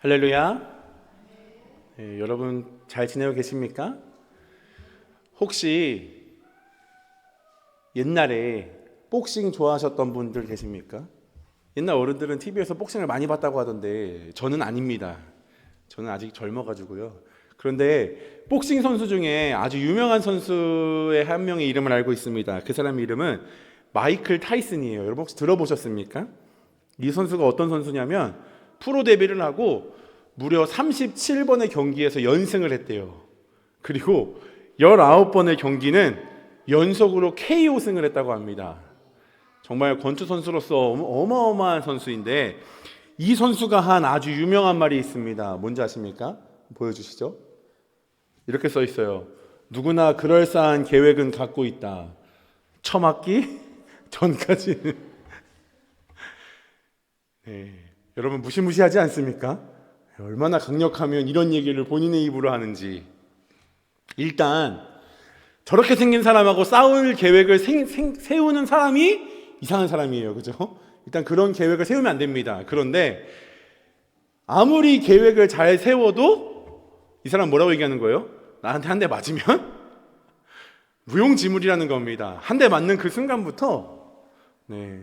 할렐루야. 네, 여러분 잘 지내고 계십니까? 혹시 옛날에 복싱 좋아하셨던 분들 계십니까? 옛날 어른들은 TV에서 복싱을 많이 봤다고 하던데 저는 아닙니다. 저는 아직 젊어가지고요. 그런데 복싱 선수 중에 아주 유명한 선수의 한 명의 이름을 알고 있습니다. 그 사람 이름은 마이클 타이슨이에요. 여러분 혹시 들어보셨습니까? 이 선수가 어떤 선수냐면 프로 데뷔를 하고 무려 37번의 경기에서 연승을 했대요. 그리고 19번의 경기는 연속으로 KO 승을 했다고 합니다. 정말 권투 선수로서 어마어마한 선수인데 이 선수가 한 아주 유명한 말이 있습니다. 뭔지 아십니까? 보여주시죠. 이렇게 써 있어요. 누구나 그럴싸한 계획은 갖고 있다. 처맞기 전까지는. 네, 여러분 무시무시하지 않습니까? 얼마나 강력하면 이런 얘기를 본인의 입으로 하는지. 일단 저렇게 생긴 사람하고 싸울 계획을 생, 생, 세우는 사람이 이상한 사람이에요. 그죠? 일단 그런 계획을 세우면 안 됩니다. 그런데 아무리 계획을 잘 세워도 이 사람 뭐라고 얘기하는 거예요? 나한테 한 대 맞으면 무용지물이라는 겁니다. 한 대 맞는 그 순간부터 네.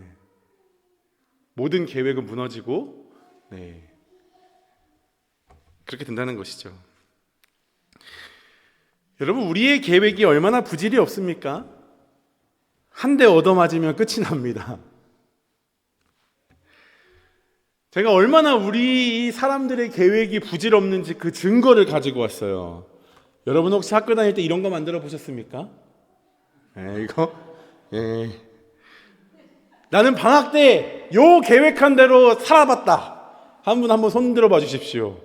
모든 계획은 무너지고 네. 그렇게 된다는 것이죠. 여러분 우리의 계획이 얼마나 부질이 없습니까? 한 대 얻어맞으면 끝이 납니다. 제가 얼마나 우리 사람들의 계획이 부질없는지 그 증거를 가지고 왔어요. 여러분 혹시 학교 다닐 때 이런 거 만들어 보셨습니까? 에, 이거? 예. 나는 방학 때 요 계획한 대로 살아봤다. 한 분 한번 손 들어 봐 주십시오.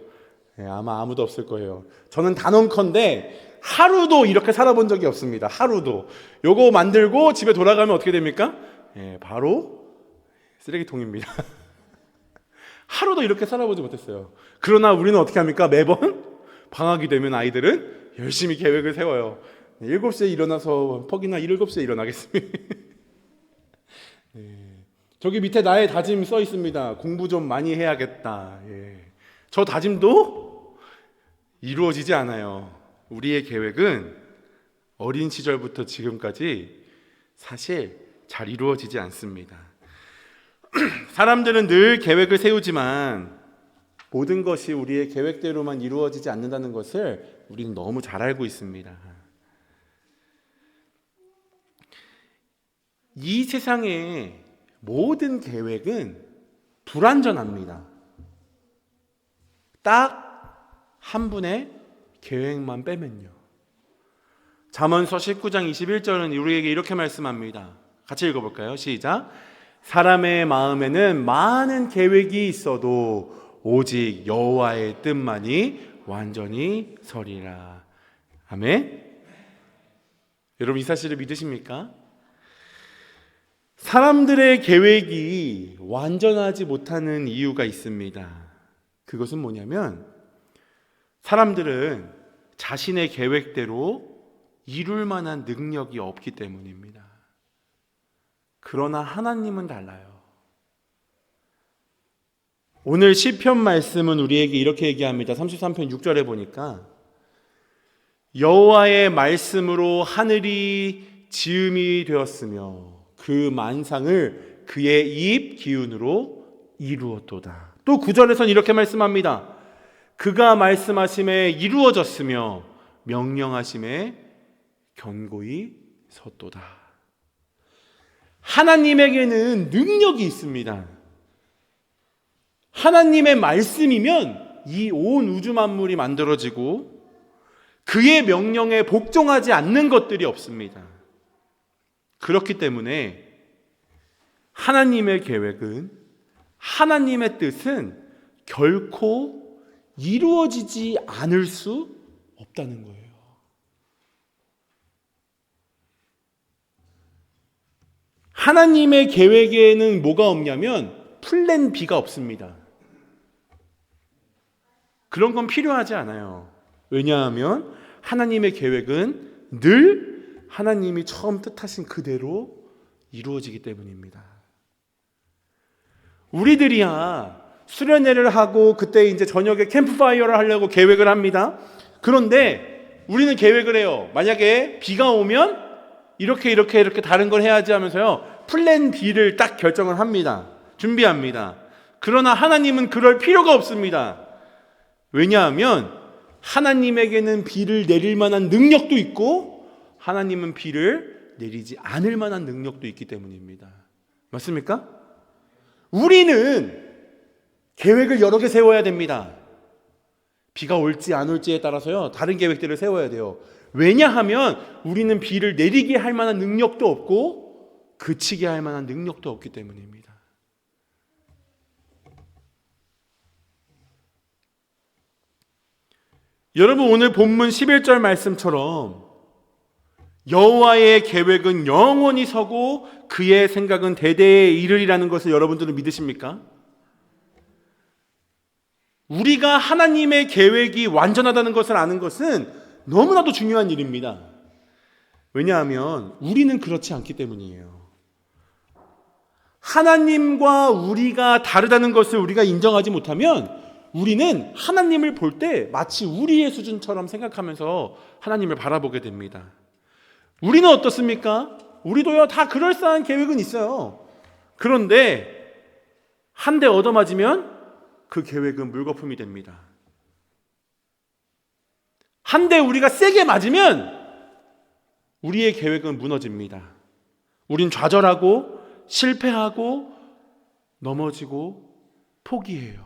예, 아마 아무도 없을 거예요. 저는 단언컨대 하루도 이렇게 살아본 적이 없습니다. 하루도. 요거 만들고 집에 돌아가면 어떻게 됩니까? 예, 바로 쓰레기통입니다. 하루도 이렇게 살아보지 못했어요. 그러나 우리는 어떻게 합니까? 매번 방학이 되면 아이들은 열심히 계획을 세워요. 7시에 일어나서 퍽이나 7시에 일어나겠습니다. 예. 저기 밑에 나의 다짐 써 있습니다. 공부 좀 많이 해야겠다. 예. 저 다짐도 이루어지지 않아요. 우리의 계획은 어린 시절부터 지금까지 사실 잘 이루어지지 않습니다. 사람들은 늘 계획을 세우지만 모든 것이 우리의 계획대로만 이루어지지 않는다는 것을 우리는 너무 잘 알고 있습니다. 이 세상의 모든 계획은 불완전합니다. 딱 한 분의 계획만 빼면요. 잠언서 19장 21절은 우리에게 이렇게 말씀합니다. 같이 읽어볼까요? 시작. 사람의 마음에는 많은 계획이 있어도 오직 여호와의 뜻만이 완전히 서리라. 아멘. 여러분 이 사실을 믿으십니까? 사람들의 계획이 완전하지 못하는 이유가 있습니다. 그것은 뭐냐면 사람들은 자신의 계획대로 이룰 만한 능력이 없기 때문입니다. 그러나 하나님은 달라요. 오늘 시편 말씀은 우리에게 이렇게 얘기합니다. 33편 6절에 보니까 여호와의 말씀으로 하늘이 지음이 되었으며 그 만상을 그의 입 기운으로 이루었도다. 또 9절에선 이렇게 말씀합니다. 그가 말씀하심에 이루어졌으며 명령하심에 견고히 섰도다. 하나님에게는 능력이 있습니다. 하나님의 말씀이면 이 온 우주 만물이 만들어지고 그의 명령에 복종하지 않는 것들이 없습니다. 그렇기 때문에 하나님의 계획은 하나님의 뜻은 결코 이루어지지 않을 수 없다는 거예요. 하나님의 계획에는 뭐가 없냐면 플랜 B가 없습니다. 그런 건 필요하지 않아요. 왜냐하면 하나님의 계획은 늘 하나님이 처음 뜻하신 그대로 이루어지기 때문입니다. 우리들이야 수련회를 하고 그때 이제 저녁에 캠프파이어를 하려고 계획을 합니다. 그런데 우리는 계획을 해요. 만약에 비가 오면 이렇게 이렇게 이렇게 다른 걸 해야지 하면서요. 플랜 B를 딱 결정을 합니다. 준비합니다. 그러나 하나님은 그럴 필요가 없습니다. 왜냐하면 하나님에게는 비를 내릴 만한 능력도 있고 하나님은 비를 내리지 않을 만한 능력도 있기 때문입니다. 맞습니까? 우리는 계획을 여러 개 세워야 됩니다. 비가 올지 안 올지에 따라서요, 다른 계획들을 세워야 돼요. 왜냐하면 우리는 비를 내리게 할 만한 능력도 없고, 그치게 할 만한 능력도 없기 때문입니다. 여러분, 오늘 본문 11절 말씀처럼 여호와의 계획은 영원히 서고 그의 생각은 대대에 이르리라는 것을 여러분들은 믿으십니까? 우리가 하나님의 계획이 완전하다는 것을 아는 것은 너무나도 중요한 일입니다. 왜냐하면 우리는 그렇지 않기 때문이에요. 하나님과 우리가 다르다는 것을 우리가 인정하지 못하면 우리는 하나님을 볼 때 마치 우리의 수준처럼 생각하면서 하나님을 바라보게 됩니다. 우리는 어떻습니까? 우리도요, 다 그럴싸한 계획은 있어요. 그런데 한 대 얻어맞으면 그 계획은 물거품이 됩니다. 한 대 우리가 세게 맞으면 우리의 계획은 무너집니다. 우린 좌절하고 실패하고 넘어지고 포기해요.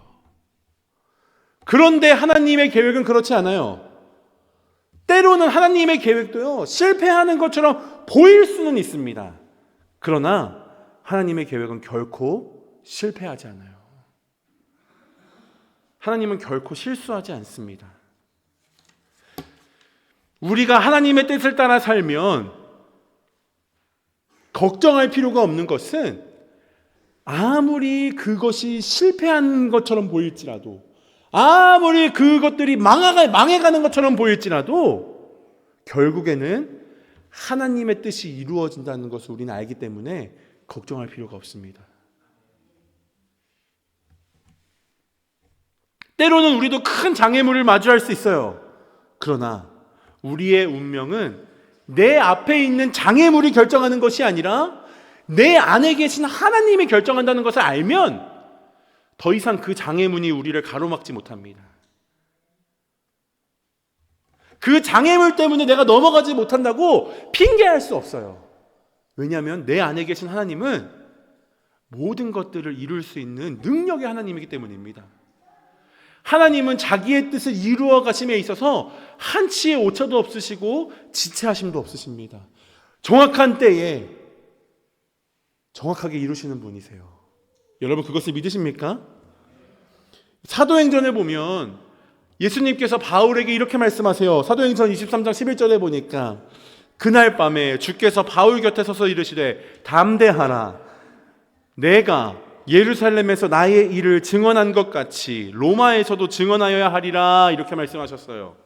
그런데 하나님의 계획은 그렇지 않아요. 때로는 하나님의 계획도요, 실패하는 것처럼 보일 수는 있습니다. 그러나 하나님의 계획은 결코 실패하지 않아요. 하나님은 결코 실수하지 않습니다. 우리가 하나님의 뜻을 따라 살면 걱정할 필요가 없는 것은 아무리 그것이 실패한 것처럼 보일지라도 아무리 그것들이 망해가, 망해가는 것처럼 보일지라도 결국에는 하나님의 뜻이 이루어진다는 것을 우리는 알기 때문에 걱정할 필요가 없습니다. 때로는 우리도 큰 장애물을 마주할 수 있어요. 그러나 우리의 운명은 내 앞에 있는 장애물이 결정하는 것이 아니라 내 안에 계신 하나님이 결정한다는 것을 알면 더 이상 그 장애물이 우리를 가로막지 못합니다. 그 장애물 때문에 내가 넘어가지 못한다고 핑계할 수 없어요. 왜냐하면 내 안에 계신 하나님은 모든 것들을 이룰 수 있는 능력의 하나님이기 때문입니다. 하나님은 자기의 뜻을 이루어 가심에 있어서 한치의 오차도 없으시고 지체하심도 없으십니다. 정확한 때에 정확하게 이루시는 분이세요. 여러분 그것을 믿으십니까? 사도행전을 보면 예수님께서 바울에게 이렇게 말씀하세요. 사도행전 23장 11절에 보니까 그날 밤에 주께서 바울 곁에 서서 이르시되 담대하라 내가 예루살렘에서 나의 일을 증언한 것 같이 로마에서도 증언하여야 하리라 이렇게 말씀하셨어요.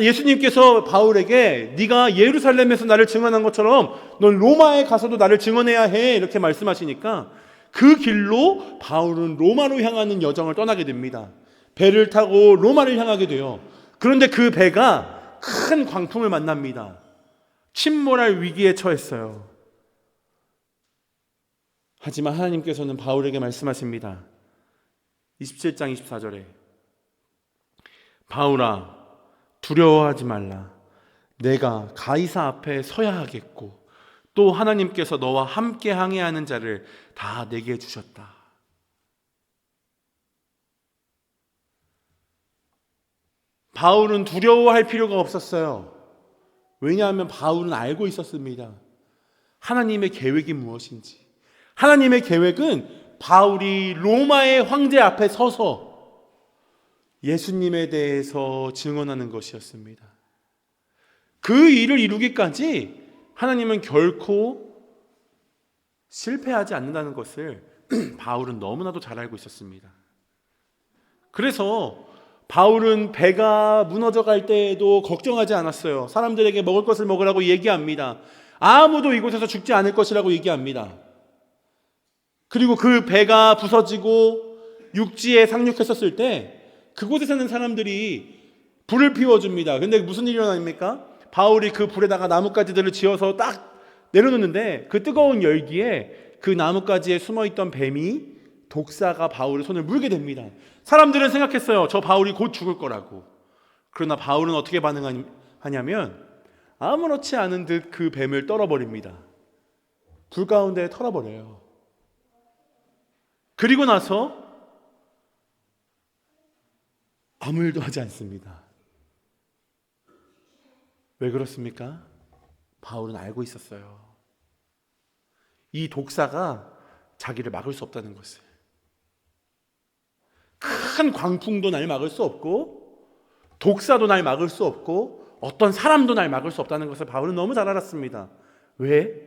예수님께서 바울에게 네가 예루살렘에서 나를 증언한 것처럼 넌 로마에 가서도 나를 증언해야 해 이렇게 말씀하시니까 그 길로 바울은 로마로 향하는 여정을 떠나게 됩니다. 배를 타고 로마를 향하게 돼요. 그런데 그 배가 큰 광풍을 만납니다. 침몰할 위기에 처했어요. 하지만 하나님께서는 바울에게 말씀하십니다. 27장 24절에 바울아 두려워하지 말라. 내가 가이사 앞에 서야 하겠고 또 하나님께서 너와 함께 항해하는 자를 다 내게 주셨다. 바울은 두려워할 필요가 없었어요. 왜냐하면 바울은 알고 있었습니다. 하나님의 계획이 무엇인지. 하나님의 계획은 바울이 로마의 황제 앞에 서서 예수님에 대해서 증언하는 것이었습니다. 그 일을 이루기까지 하나님은 결코 실패하지 않는다는 것을 바울은 너무나도 잘 알고 있었습니다. 그래서 바울은 배가 무너져 갈 때에도 걱정하지 않았어요. 사람들에게 먹을 것을 먹으라고 얘기합니다. 아무도 이곳에서 죽지 않을 것이라고 얘기합니다. 그리고 그 배가 부서지고 육지에 상륙했었을 때 그곳에 사는 사람들이 불을 피워줍니다. 근데 무슨 일이 일어납니까? 바울이 그 불에다가 나뭇가지들을 지어서 딱 내려놓는데 그 뜨거운 열기에 그 나뭇가지에 숨어있던 뱀이 독사가 바울의 손을 물게 됩니다. 사람들은 생각했어요. 저 바울이 곧 죽을 거라고. 그러나 바울은 어떻게 반응하냐면 아무렇지 않은 듯 그 뱀을 떨어버립니다. 불 가운데 털어버려요. 그리고 나서 아무 일도 하지 않습니다. 왜 그렇습니까? 바울은 알고 있었어요. 이 독사가 자기를 막을 수 없다는 것을. 큰 광풍도 날 막을 수 없고, 독사도 날 막을 수 없고, 어떤 사람도 날 막을 수 없다는 것을 바울은 너무 잘 알았습니다. 왜?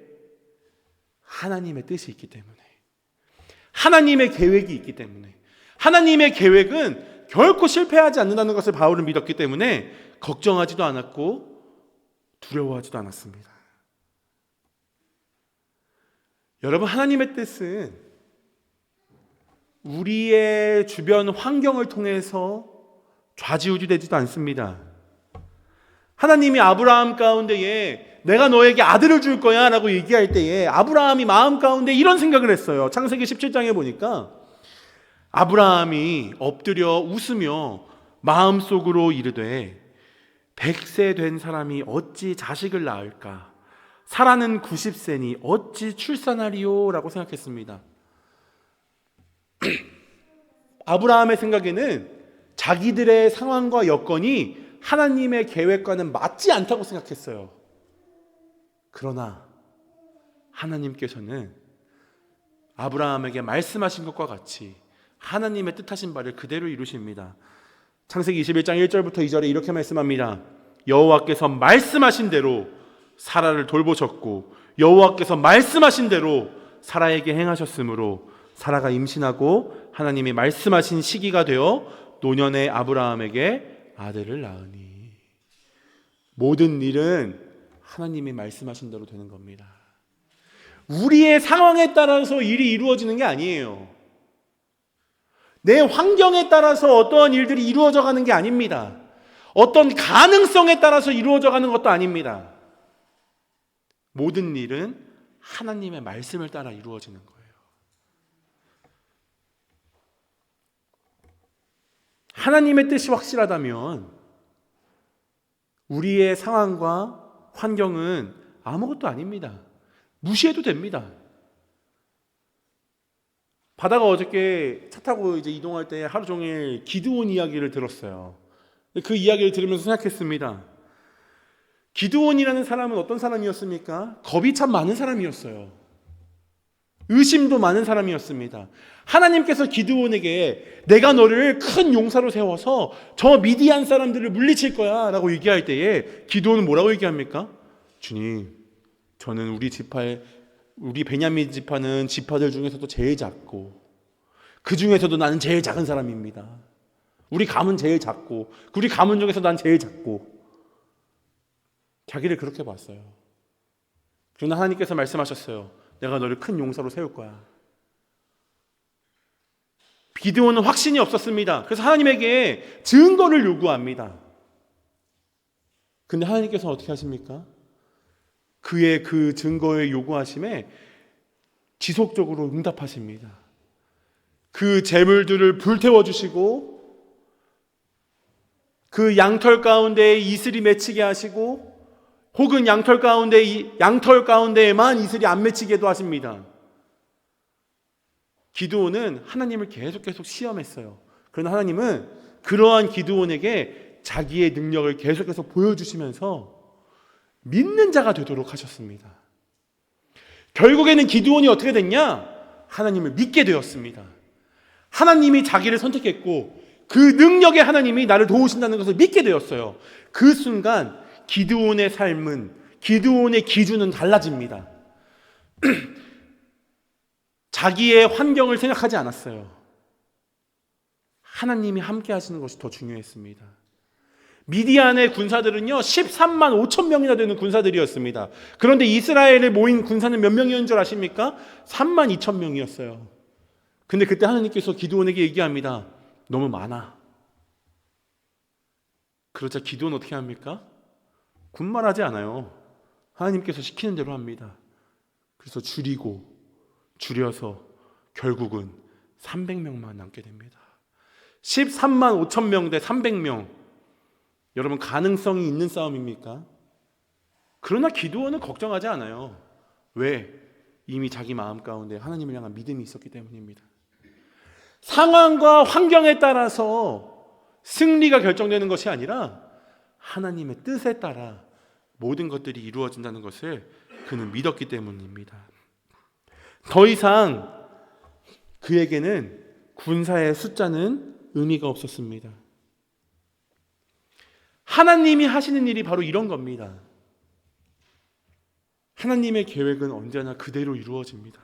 하나님의 뜻이 있기 때문에. 하나님의 계획이 있기 때문에. 하나님의 계획은 결코 실패하지 않는다는 것을 바울은 믿었기 때문에 걱정하지도 않았고 두려워하지도 않았습니다. 여러분, 하나님의 뜻은 우리의 주변 환경을 통해서 좌지우지 되지도 않습니다. 하나님이 아브라함 가운데에 내가 너에게 아들을 줄 거야 라고 얘기할 때에 아브라함이 마음 가운데 이런 생각을 했어요. 창세기 17장에 보니까 아브라함이 엎드려 웃으며 마음속으로 이르되 백세 된 사람이 어찌 자식을 낳을까? 사라는 90세니 어찌 출산하리요? 라고 생각했습니다. 아브라함의 생각에는 자기들의 상황과 여건이 하나님의 계획과는 맞지 않다고 생각했어요. 그러나 하나님께서는 아브라함에게 말씀하신 것과 같이 하나님의 뜻하신 바를 그대로 이루십니다. 창세기 21장 1절부터 2절에 이렇게 말씀합니다. 여호와께서 말씀하신 대로 사라를 돌보셨고 여호와께서 말씀하신 대로 사라에게 행하셨으므로 사라가 임신하고 하나님이 말씀하신 시기가 되어 노년의 아브라함에게 아들을 낳으니 모든 일은 하나님이 말씀하신 대로 되는 겁니다. 우리의 상황에 따라서 일이 이루어지는 게 아니에요. 내 환경에 따라서 어떠한 일들이 이루어져 가는 게 아닙니다. 어떤 가능성에 따라서 이루어져 가는 것도 아닙니다. 모든 일은 하나님의 말씀을 따라 이루어지는 거예요. 하나님의 뜻이 확실하다면 우리의 상황과 환경은 아무것도 아닙니다. 무시해도 됩니다. 바다가 어저께 차 타고 이제 이동할 때 하루 종일 기드온 이야기를 들었어요. 그 이야기를 들으면서 생각했습니다. 기드온이라는 사람은 어떤 사람이었습니까? 겁이 참 많은 사람이었어요. 의심도 많은 사람이었습니다. 하나님께서 기드온에게 내가 너를 큰 용사로 세워서 저 미디안 사람들을 물리칠 거야 라고 얘기할 때에 기드온은 뭐라고 얘기합니까? 주님, 저는 우리 지파의 우리 베냐민 지파는 지파들 중에서도 제일 작고 그 중에서도 나는 제일 작은 사람입니다. 우리 가문 제일 작고 우리 가문 중에서 난 제일 작고 자기를 그렇게 봤어요. 그러나 하나님께서 말씀하셨어요. 내가 너를 큰 용사로 세울 거야. 비디오는 확신이 없었습니다. 그래서 하나님에게 증거를 요구합니다. 근데 하나님께서 어떻게 하십니까? 그의 그 증거의 요구하심에 지속적으로 응답하십니다. 그 재물들을 불태워 주시고 그 양털 가운데 이슬이 맺히게 하시고 혹은 양털 가운데 양털 가운데에만 이슬이 안 맺히게도 하십니다. 기드온은 하나님을 계속 계속 시험했어요. 그러나 하나님은 그러한 기드온에게 자기의 능력을 계속해서 보여주시면서 믿는 자가 되도록 하셨습니다. 결국에는 기드온이 어떻게 됐냐? 하나님을 믿게 되었습니다. 하나님이 자기를 선택했고 그 능력의 하나님이 나를 도우신다는 것을 믿게 되었어요. 그 순간 기드온의 삶은 기드온의 기준은 달라집니다. 자기의 환경을 생각하지 않았어요. 하나님이 함께 하시는 것이 더 중요했습니다. 미디안의 군사들은요, 13만 5천 명이나 되는 군사들이었습니다. 그런데 이스라엘에 모인 군사는 몇 명이었는 줄 아십니까? 3만 2천 명이었어요. 근데 그때 하나님께서 기도원에게 얘기합니다. 너무 많아. 그러자 기도원 어떻게 합니까? 군말하지 않아요. 하나님께서 시키는 대로 합니다. 그래서 줄이고 줄여서 결국은 300명만 남게 됩니다. 13만 5천 명 대 300명. 여러분 가능성이 있는 싸움입니까? 그러나 기도원은 걱정하지 않아요. 왜? 이미 자기 마음 가운데 하나님을 향한 믿음이 있었기 때문입니다. 상황과 환경에 따라서 승리가 결정되는 것이 아니라 하나님의 뜻에 따라 모든 것들이 이루어진다는 것을 그는 믿었기 때문입니다. 더 이상 그에게는 군사의 숫자는 의미가 없었습니다. 하나님이 하시는 일이 바로 이런 겁니다. 하나님의 계획은 언제나 그대로 이루어집니다.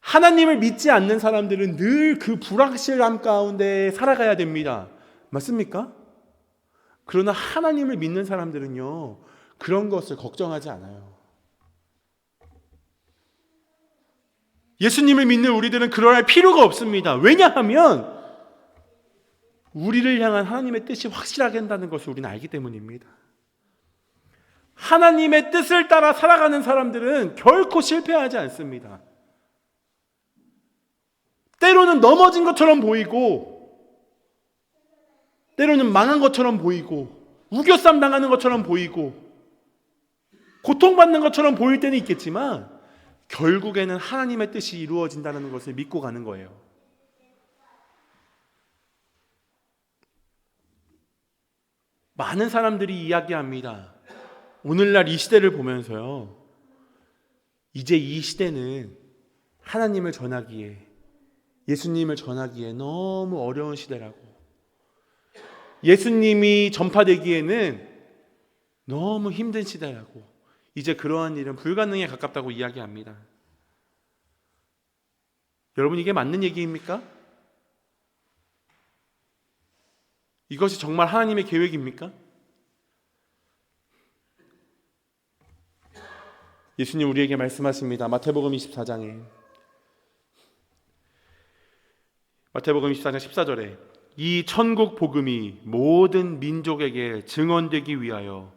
하나님을 믿지 않는 사람들은 늘 그 불확실함 가운데 살아가야 됩니다. 맞습니까? 그러나 하나님을 믿는 사람들은요, 그런 것을 걱정하지 않아요. 예수님을 믿는 우리들은 그럴 필요가 없습니다. 왜냐하면, 우리를 향한 하나님의 뜻이 확실하게 한다는 것을 우리는 알기 때문입니다. 하나님의 뜻을 따라 살아가는 사람들은 결코 실패하지 않습니다. 때로는 넘어진 것처럼 보이고, 때로는 망한 것처럼 보이고, 우겨쌈 당하는 것처럼 보이고, 고통받는 것처럼 보일 때는 있겠지만, 결국에는 하나님의 뜻이 이루어진다는 것을 믿고 가는 거예요. 많은 사람들이 이야기합니다. 오늘날 이 시대를 보면서요. 이제 이 시대는 하나님을 전하기에 예수님을 전하기에 너무 어려운 시대라고. 예수님이 전파되기에는 너무 힘든 시대라고. 이제 그러한 일은 불가능에 가깝다고 이야기합니다. 여러분 이게 맞는 얘기입니까? 이것이 정말 하나님의 계획입니까? 예수님 우리에게 말씀하십니다. 마태복음 24장에 마태복음 24장 14절에 이 천국 복음이 모든 민족에게 증언되기 위하여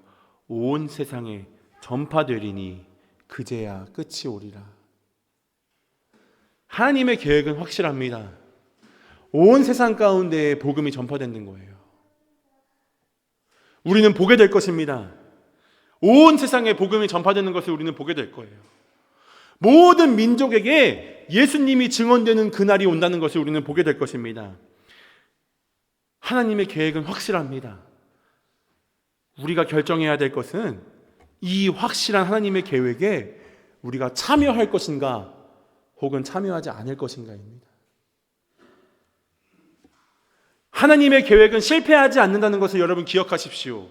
온 세상에 전파되리니 그제야 끝이 오리라. 하나님의 계획은 확실합니다. 온 세상 가운데 복음이 전파되는 거예요. 우리는 보게 될 것입니다. 온 세상에 복음이 전파되는 것을 우리는 보게 될 거예요. 모든 민족에게 예수님이 증언되는 그날이 온다는 것을 우리는 보게 될 것입니다. 하나님의 계획은 확실합니다. 우리가 결정해야 될 것은 이 확실한 하나님의 계획에 우리가 참여할 것인가 혹은 참여하지 않을 것인가입니다. 하나님의 계획은 실패하지 않는다는 것을 여러분 기억하십시오.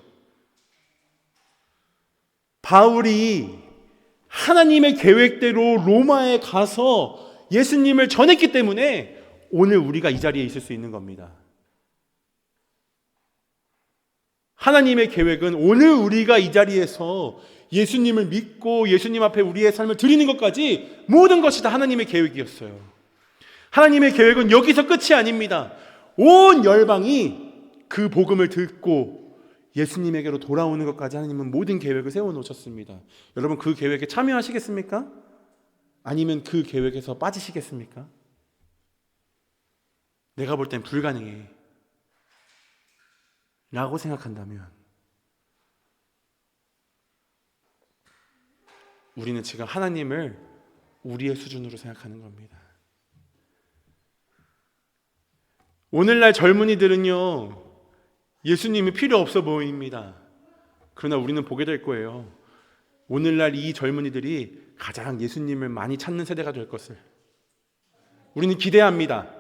바울이 하나님의 계획대로 로마에 가서 예수님을 전했기 때문에 오늘 우리가 이 자리에 있을 수 있는 겁니다. 하나님의 계획은 오늘 우리가 이 자리에서 예수님을 믿고 예수님 앞에 우리의 삶을 드리는 것까지 모든 것이 다 하나님의 계획이었어요. 하나님의 계획은 여기서 끝이 아닙니다. 온 열방이 그 복음을 듣고 예수님에게로 돌아오는 것까지 하나님은 모든 계획을 세워 놓으셨습니다. 여러분 그 계획에 참여하시겠습니까? 아니면 그 계획에서 빠지시겠습니까? 내가 볼 땐 불가능해. 라고 생각한다면 우리는 지금 하나님을 우리의 수준으로 생각하는 겁니다. 오늘날 젊은이들은요, 예수님이 필요 없어 보입니다. 그러나 우리는 보게 될 거예요. 오늘날 이 젊은이들이 가장 예수님을 많이 찾는 세대가 될 것을. 우리는 기대합니다.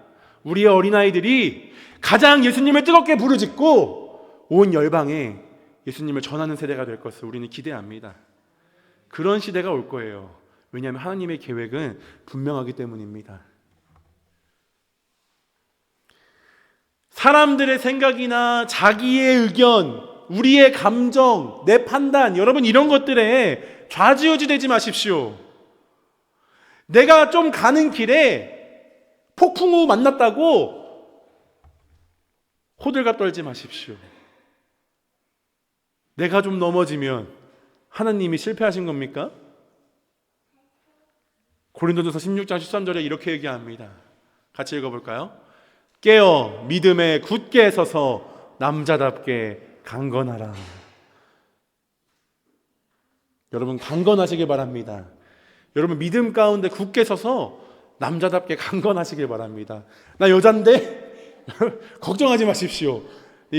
우리의 어린아이들이 가장 예수님을 뜨겁게 부르짖고 온 열방에 예수님을 전하는 세대가 될 것을 우리는 기대합니다. 그런 시대가 올 거예요. 왜냐하면 하나님의 계획은 분명하기 때문입니다. 사람들의 생각이나 자기의 의견, 우리의 감정, 내 판단, 여러분 이런 것들에 좌지우지 되지 마십시오. 내가 좀 가는 길에 폭풍우 만났다고 호들갑 떨지 마십시오. 내가 좀 넘어지면 하나님이 실패하신 겁니까? 고린도전서 16장 13절에 이렇게 얘기합니다. 같이 읽어볼까요? 깨어 믿음에 굳게 서서 남자답게 강건하라. 여러분 강건하시길 바랍니다. 여러분 믿음 가운데 굳게 서서 남자답게 강건하시길 바랍니다. 나 여잔데 걱정하지 마십시오.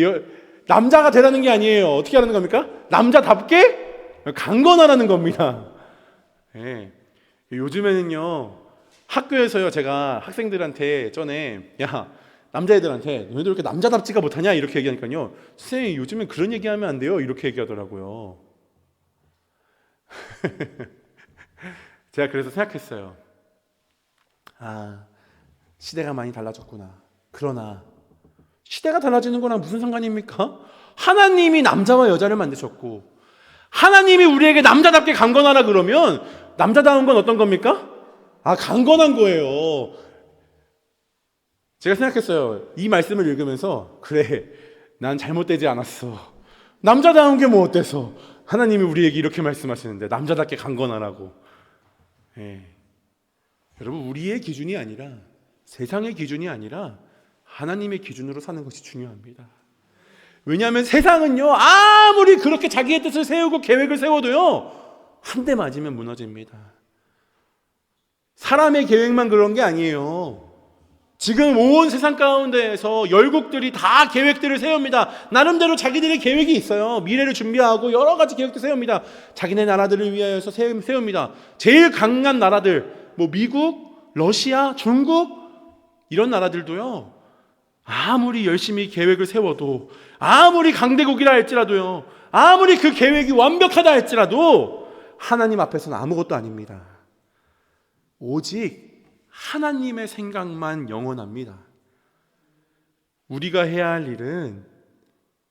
여- 남자가 되라는 게 아니에요. 어떻게 하는 겁니까? 남자답게 강건하라는 겁니다. 예. 요즘에는요 학교에서요 제가 학생들한테 전에 야 남자애들한테 너희들 왜 이렇게 남자답지가 못하냐 이렇게 얘기하니까요 선생님 요즘엔 그런 얘기하면 안 돼요 이렇게 얘기하더라고요. 제가 그래서 생각했어요. 아, 시대가 많이 달라졌구나. 그러나 시대가 달라지는 거랑 무슨 상관입니까? 하나님이 남자와 여자를 만드셨고 하나님이 우리에게 남자답게 강건하라 그러면 남자다운 건 어떤 겁니까? 아, 강건한 거예요. 제가 생각했어요. 이 말씀을 읽으면서 그래, 난 잘못되지 않았어. 남자다운 게 뭐 어때서? 하나님이 우리에게 이렇게 말씀하시는데 남자답게 강건하라고. 예. 여러분 우리의 기준이 아니라 세상의 기준이 아니라 하나님의 기준으로 사는 것이 중요합니다. 왜냐하면 세상은요 아무리 그렇게 자기의 뜻을 세우고 계획을 세워도요 한 대 맞으면 무너집니다. 사람의 계획만 그런 게 아니에요. 지금 온 세상 가운데에서 열국들이 다 계획들을 세웁니다. 나름대로 자기들의 계획이 있어요. 미래를 준비하고 여러 가지 계획도 세웁니다. 자기네 나라들을 위하여서 세- 세웁니다. 제일 강한 나라들, 뭐 미국, 러시아, 중국 이런 나라들도요. 아무리 열심히 계획을 세워도 아무리 강대국이라 할지라도요. 아무리 그 계획이 완벽하다 할지라도 하나님 앞에서는 아무것도 아닙니다. 오직 하나님의 생각만 영원합니다. 우리가 해야 할 일은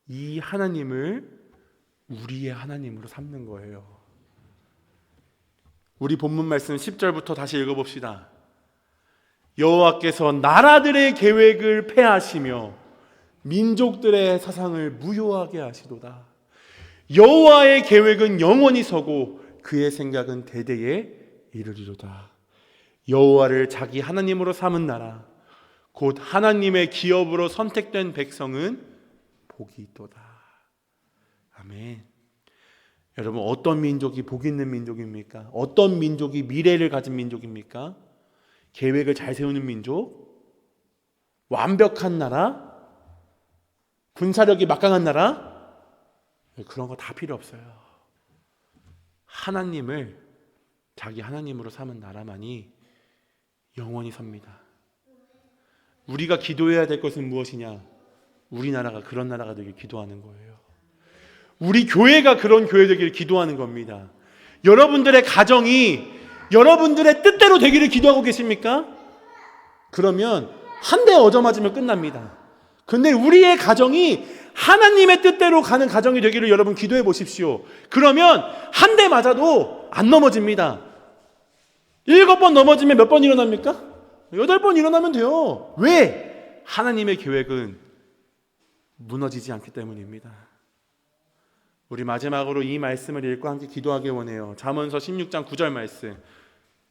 이 하나님을 우리의 하나님으로 삼는 거예요. 우리 본문 말씀 10절부터 다시 읽어 봅시다. 여호와께서 나라들의 계획을 폐하시며 민족들의 사상을 무효하게 하시도다. 여호와의 계획은 영원히 서고 그의 생각은 대대에 이르리로다. 여호와를 자기 하나님으로 삼은 나라 곧 하나님의 기업으로 선택된 백성은 복이 있도다. 아멘. 여러분 어떤 민족이 복 있는 민족입니까? 어떤 민족이 미래를 가진 민족입니까? 계획을 잘 세우는 민족? 완벽한 나라? 군사력이 막강한 나라? 그런 거 다 필요 없어요. 하나님을 자기 하나님으로 삼은 나라만이 영원히 섭니다. 우리가 기도해야 될 것은 무엇이냐? 우리나라가 그런 나라가 되길 기도하는 거예요. 우리 교회가 그런 교회 되기를 기도하는 겁니다. 여러분들의 가정이 여러분들의 뜻대로 되기를 기도하고 계십니까? 그러면 한 대 얻어맞으면 끝납니다. 근데 우리의 가정이 하나님의 뜻대로 가는 가정이 되기를 여러분 기도해 보십시오. 그러면 한 대 맞아도 안 넘어집니다. 일곱 번 넘어지면 몇 번 일어납니까? 여덟 번 일어나면 돼요. 왜? 하나님의 계획은 무너지지 않기 때문입니다. 우리 마지막으로 이 말씀을 읽고 함께 기도하기 원해요. 잠언서 16장 9절 말씀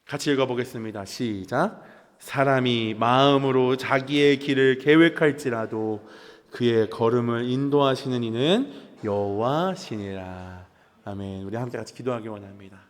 같이 읽어보겠습니다. 시작. 사람이 마음으로 자기의 길을 계획할지라도 그의 걸음을 인도하시는 이는 여호와시니라. 아멘. 우리 함께 같이 기도하기 원합니다.